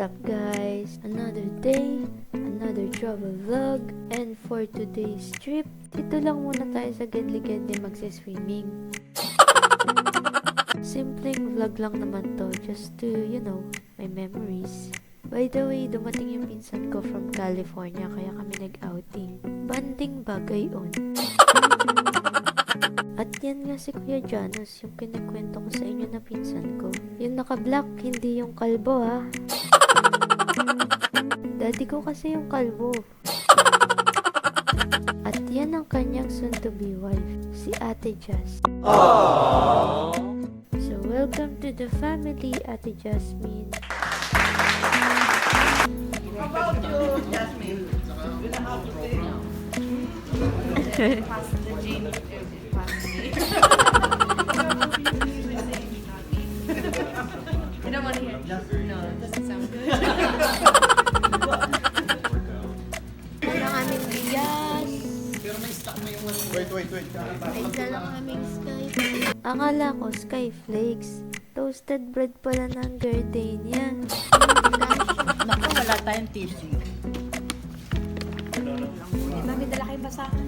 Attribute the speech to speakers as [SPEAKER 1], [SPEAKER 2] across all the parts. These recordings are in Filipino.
[SPEAKER 1] What up guys? Another day, another travel vlog, and for today's trip, dito lang muna tayo sa Gedli-Gedli magsi-swimming. Simpleng vlog lang naman to, just to, you know, my memories. By the way, dumating yung pinsan ko from California, kaya kami nag-outing. Banding bagay on. At yan nga si Kuya Janus, yung kinikwento ko sa inyo na pinsan ko. Yung naka-black, hindi yung kalbo ha. Daddy ko kasi yung kalbo. At yan ang kanyang soon-to-be wife, si Ate Jazz. So welcome to the family, Ate Jasmine.
[SPEAKER 2] You don't want to hear? No, it doesn't sound good.
[SPEAKER 1] Wala kaming bigas.
[SPEAKER 3] Wait, wait, wait.
[SPEAKER 1] Ay, lang kaming sky. Akala ko skyflakes. Toasted bread pala ng gardenia.
[SPEAKER 2] Naku, wala tayong tissue. Mami, dala kayong basahan.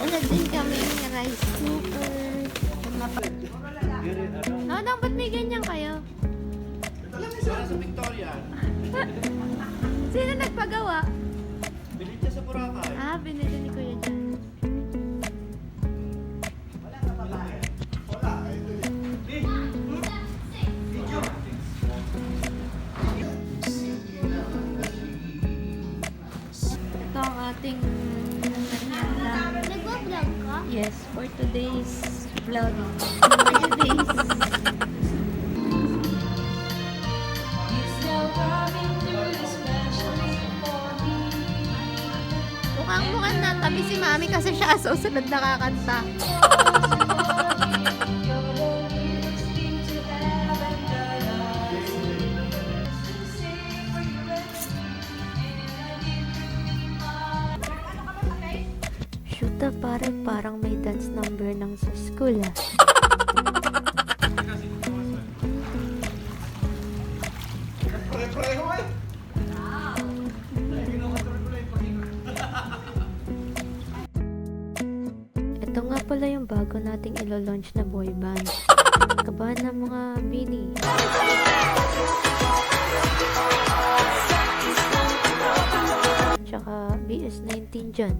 [SPEAKER 1] Wala din kami rice cooker. Nodang, ba't may ganyan kayo? Sino nagpagawa?
[SPEAKER 3] Bilit siya sa Boracay.
[SPEAKER 1] Ah, binili ni Kuya Jan. Ito ang ating.
[SPEAKER 4] Nagbablog ka?
[SPEAKER 1] Yes, for today's vlog. Today's. Mukhang mukhang natabi si Mami kasi siya sa susunod nakakanta. Shoota pare parang may dance number ng sa school ah. Band. Kabahan ng mga bini. Tsaka BS19 dyan.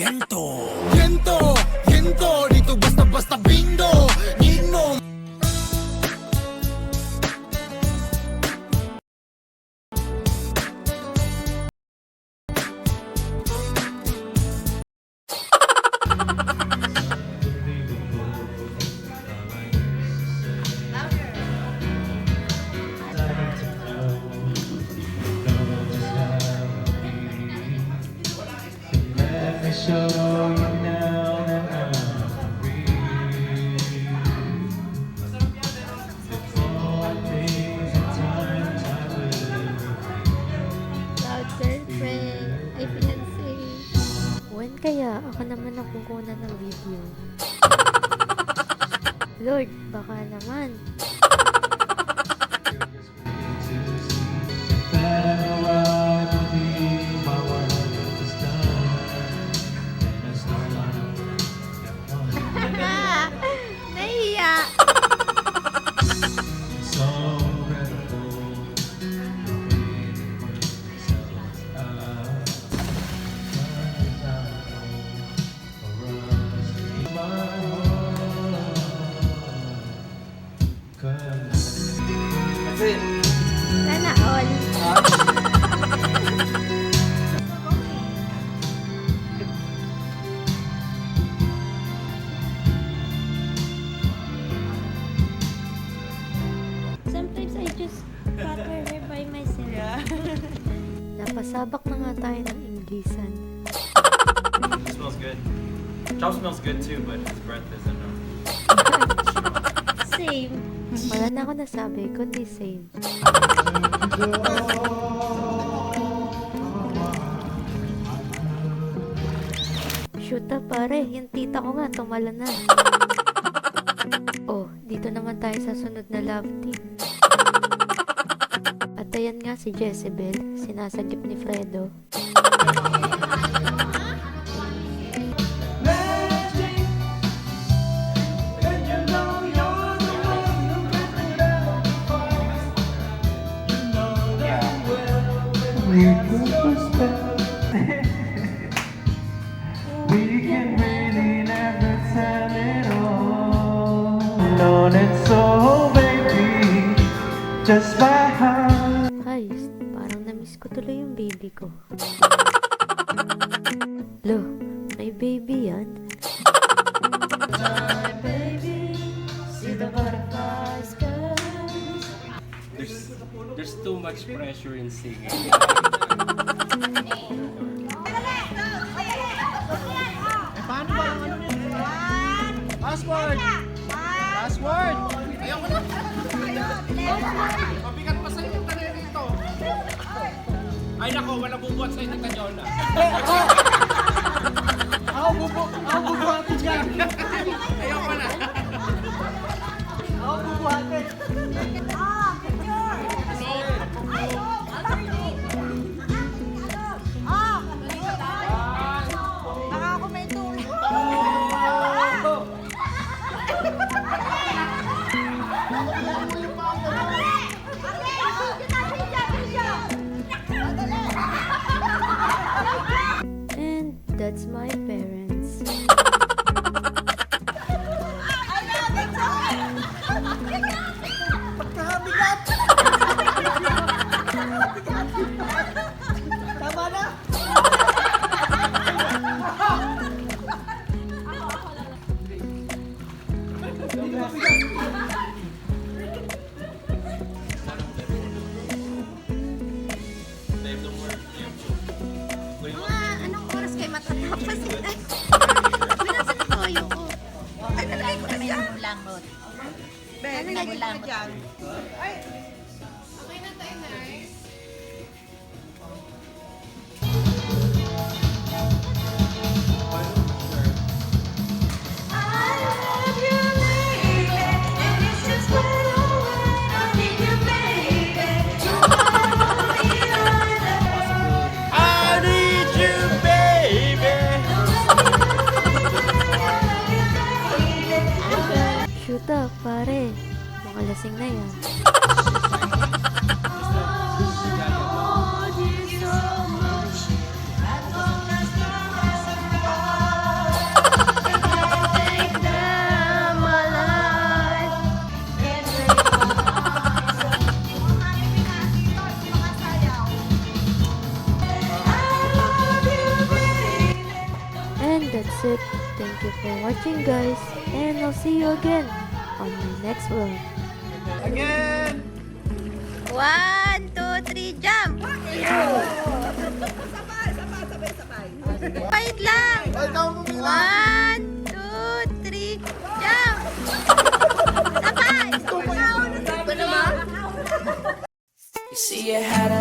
[SPEAKER 5] Gento, gento,
[SPEAKER 1] ako naman ang kukunan ng video? Lord, baka naman. Just her hair by myself.
[SPEAKER 2] Yeah.
[SPEAKER 1] Napasabak na nga tayo ng Inglesan.
[SPEAKER 6] It smells good. Chop smells good too, but his breath isn't. uh,
[SPEAKER 1] Same. Wala na ako nasabi, kundi same. Shoot pare, yung tita ko nga tumala na. Oh, dito naman tayo sa sunod na love team. Ayan nga si Jezebel, sinasagip ni Fredo.
[SPEAKER 5] We can
[SPEAKER 1] Lo, may baby yan?
[SPEAKER 4] There's there's too much pressure in singing.
[SPEAKER 7] Password! Password! Ayoko na! Mabigat pa sa inyo tanay dito.
[SPEAKER 4] Ay nako, wala bubuhat sa inyo kanyo na.
[SPEAKER 7] Ako bubu... Ako bubuhatin dyan!
[SPEAKER 4] Na
[SPEAKER 1] And that's it. Thank you for watching guys. And I'll see you again on my next vlog.
[SPEAKER 7] Again!
[SPEAKER 8] One, two, three, jump! Wait lang! One, two, three, jump! Sabay!
[SPEAKER 9] You see, you had a